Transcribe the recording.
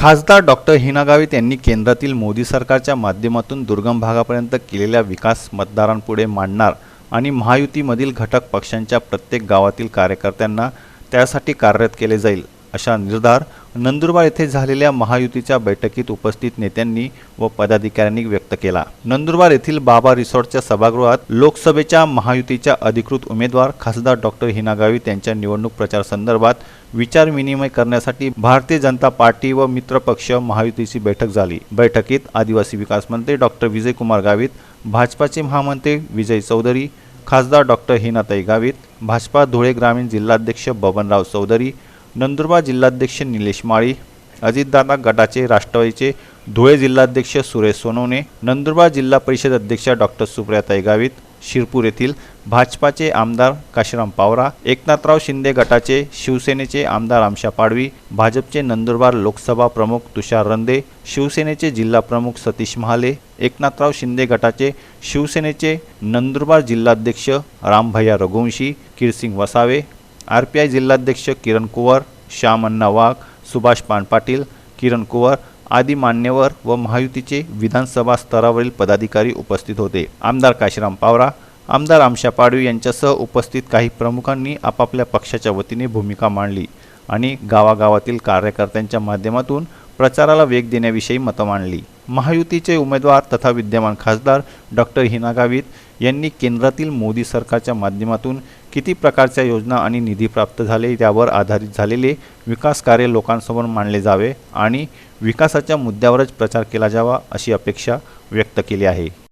खासदार डॉक्टर हिना गावित यांनी केंद्रातील मोदी सरकारच्या माध्यमातून दुर्गम भागापर्यंत केलेल्या विकास मतदारांपुढे मांडणार आणि महायुतीमधील घटक पक्षांच्या प्रत्येक गावातील कार्यकर्त्यांना त्यासाठी कार्यरत केले जाईल अशा निर्धार नंदुरबार येथे झालेल्या महायुतीच्या बैठकीत उपस्थित नेत्यांनी व पदाधिकाऱ्यांनी व्यक्त केला. नंदुरबार येथील बाबा रिसॉर्टच्या सभागृहात लोकसभेच्या महायुतीच्या अधिकृत उमेदवार खासदार डॉक्टर हिना गावित यांच्या निवडणूक प्रचार संदर्भात विचारविनिमय करण्यासाठी भारतीय जनता पार्टी व मित्रपक्ष महायुतीची बैठक झाली. बैठकीत आदिवासी विकास मंत्री डॉक्टर विजयकुमार गावित भाजपाचे महामंत्री विजय चौधरी खासदार डॉक्टर हिनाताई गावित भाजपा धुळे ग्रामीण जिल्हाध्यक्ष बबनराव चौधरी नंदुरबार जिल्हाध्यक्ष निलेश माळी अजितदादा गटाचे राष्ट्रवादीचे धुळे जिल्हाध्यक्ष सुरेश सोनवणे नंदुरबार जिल्हा परिषद अध्यक्षा डॉक्टर सुप्रिया तैगावित शिरपूर येथील भाजपाचे आमदार काशीराम पावरा एकनाथराव शिंदे गटाचे शिवसेनेचे आमदार आमशा पाडवी भाजपचे नंदुरबार लोकसभा प्रमुख तुषार रंदे शिवसेनेचे जिल्हा प्रमुख सतीश महाले एकनाथराव शिंदे गटाचे शिवसेनेचे नंदुरबार जिल्हाध्यक्ष Rambhaiya Raghuvanshi Kirsing Vasave R P I जिल्हाध्यक्ष किरण कुवर श्याम अण्णा वाघ सुभाष पान पाटील किरण कुवर आदी मान्यवर व महायुतीचे विधानसभा स्तरावरील पदाधिकारी उपस्थित होते. आमदार काशीराम पावरा आमदार आमशा पाडवी यांच्यासह उपस्थित काही प्रमुखांनी आपापल्या पक्षाच्या वतीने भूमिका मांडली आणि गावागावातील कार्यकर्त्यांच्या माध्यमातून प्रचाराला वेग देण्याविषयी मतं मांडली. महायुतीचे उमेदवार तथा विद्यमान खासदार डॉक्टर हिना गावित यांनी केंद्रातील मोदी सरकारच्या माध्यमातून किती प्रकारच्या योजना आणि निधी प्राप्त झाले यावर आधारित झालेले विकास कार्य लोकांसमोर मांडले जावे आणि विकासाच्या मुद्द्यावरच प्रचार केला जावा अशी अपेक्षा व्यक्त केली आहे.